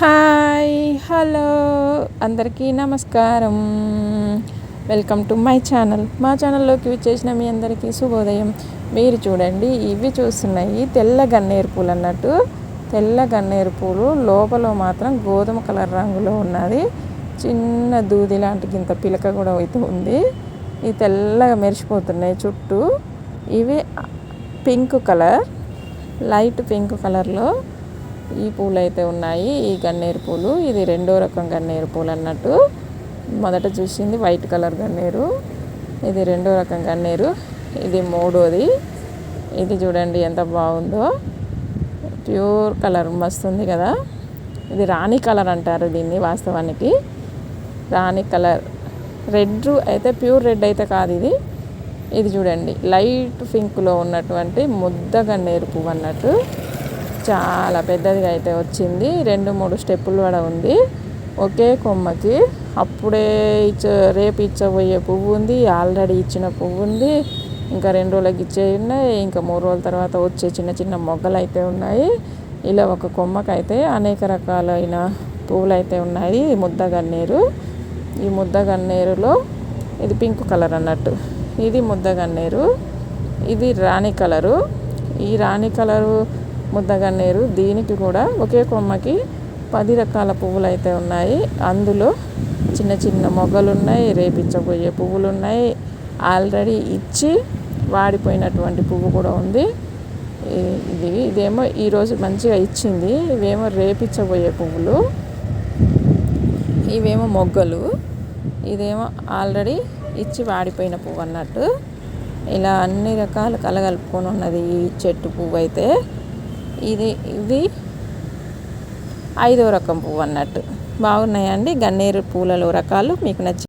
Hi hello. అందరికీ నమస్కారం. Welcome to my channel. మా ఛానల్లోకి వచ్చేసిన మీ అందరికీ శుభోదయం. మీరు చూడండి ఇవి చూస్తున్నాయి తెల్ల గన్నేరు పూలు అన్నట్టు. తెల్ల గన్నేరు పూలు లోపల మాత్రం గోధుమ కలర్ రంగులో ఉన్నది. చిన్న దూది లాంటి గింత పిలక కూడా అయితే ఉంది. ఇవి తెల్లగా మెరిసిపోతున్నాయి చుట్టూ. ఇవి పింక్ కలర్ లైట్ పింక్ కలర్లో. ఈ పూలు అయితే ఉన్నాయి. ఈ గన్నేరు పూలు. ఇది రెండో రకం గన్నేరు పూలు అన్నట్టు. మొదట చూసింది వైట్ కలర్ గన్నేరు. ఇది రెండో రకం గన్నేరు. ఇది మూడోది. ఇది చూడండి ఎంత బాగుందో. ప్యూర్ కలర్ మస్తుంది కదా. ఇది రాణి కలర్ అంటారు దీన్ని వాస్తవానికి. రాణి కలర్. రెడ్ అయితే ప్యూర్ రెడ్ అయితే కాదు ఇది. ఇది చూడండి. లైట్ పింక్లో ఉన్నటువంటి ముద్ద గన్నేరు పువ్వు అన్నట్టు చాలా పెద్దదిగా అయితే వచ్చింది. రెండు మూడు స్టెప్పులు కూడా ఉంది. ఒకే కొమ్మకి అప్పుడే ఇచ్చ రేపు ఇచ్చబోయే పువ్వు ఉంది ఆల్రెడీ ఇచ్చిన పువ్వు ఉంది. ఇంకా రెండు రోజులకి ఇచ్చే ఉన్నాయి. ఇంకా మూడు రోజుల తర్వాత వచ్చే చిన్న చిన్న మొగ్గలు అయితే ఉన్నాయి. ఇలా ఒక కొమ్మకైతే అనేక రకాలైన పువ్వులు అయితే ఉన్నాయి. ఈ ముద్ద గన్నేరు. ఈ ముద్ద గన్నేరులో ఇది పింక్ కలర్ అన్నట్టు. ఇది ముద్ద గన్నేరు. ఇది రాణి కలరు. ఈ రాణి కలరు ముద్దగన్నేరు దీనికి కూడా ఒకే కొమ్మకి పది రకాల పువ్వులు అయితే ఉన్నాయి. అందులో చిన్న చిన్న మొగ్గలు ఉన్నాయి రేపించబోయే పువ్వులు ఉన్నాయి ఆల్రెడీ ఇచ్చి వాడిపోయినటువంటి పువ్వు కూడా ఉంది. ఇది ఇదేమో ఈరోజు మంచిగా ఇచ్చింది. ఇవేమో రేపించబోయే పువ్వులు. ఇవేమో మొగ్గలు. ఇదేమో ఆల్రెడీ ఇచ్చి వాడిపోయిన పువ్వు అన్నట్టు ఇలా అన్ని రకాలు కలగలుపుకొని ఉన్నది ఈ చెట్టు పువ్వు అయితే ఇది ఇది ఐదో రకం పువ్వు అన్నట్టు బాగున్నాయండి? గన్నేరు పూలలో రకాలు మీకు నచ్చి